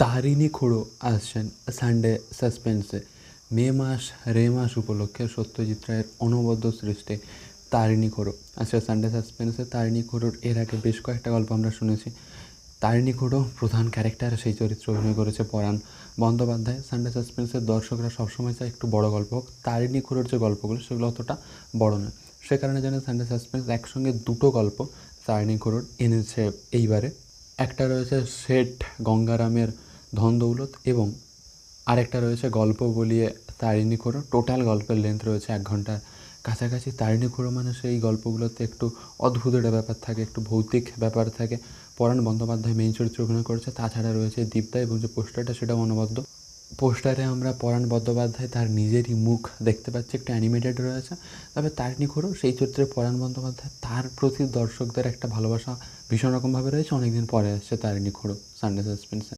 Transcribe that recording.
তারিণী খুড়ো আসছেন সানডে সাসপেন্সে মে মাস রে মাস উপলক্ষে সত্যজিৎ রায়ের অনবদ্য সৃষ্টি তারিণী খুড়ো আজকে সানডে সাসপেন্সে তারিণী খুড়োর এর আগে বেশ কয়েকটা গল্প আমরা শুনেছি তারিণী খুড়ো প্রধান ক্যারেক্টার সেই চরিত্রে অভিনয় করেছে পরাণ বন্দ্যোপাধ্যায় সানডে সাসপেন্সের দর্শকরা সবসময় চায় একটু বড় গল্প হোক তারিণী খুড়োর যে গল্পগুলো সেগুলো অতটা বড় নয় সে কারণে জানে সানডে সাসপেন্স একসঙ্গে দুটো গল্প তারিণী খুড়োর এনেছে এইবারে একটা রয়েছে শেঠ গঙ্গারামের ধন দৌলত এবং আরেকটা রয়েছে গল্প বলিয়ে তারিণী খুঁড়ো টোটাল গল্পের লেন্থ রয়েছে এক ঘণ্টার কাছাকাছি তারিণী খুঁড়ো মানে সেই গল্পগুলোতে একটু অদ্ভুত একটা ব্যাপার থাকে, একটু ভৌতিক ব্যাপার থাকে। পরাণ বন্দ্যোপাধ্যায় মেইন চরিত্রে অভিনয় করেছে। তাছাড়া রয়েছে দীপদা এবং যে পোস্টারটা সেটা অনবদ্য। পোস্টারে আমরা পরাণ বন্দ্যোপাধ্যায় তার নিজেরই মুখ দেখতে পাচ্ছি। একটু অ্যানিমেটেড রয়েছে। তবে তারিণী খুঁড়ো সেই চরিত্রে পরাণ বন্দ্যোপাধ্যায় তার প্রতি দর্শকদের একটা ভালোবাসা ভীষণ রকমভাবে রয়েছে। অনেকদিন পরে আসছে তারিণী খুঁড়ো সানডে সাসপেন্সে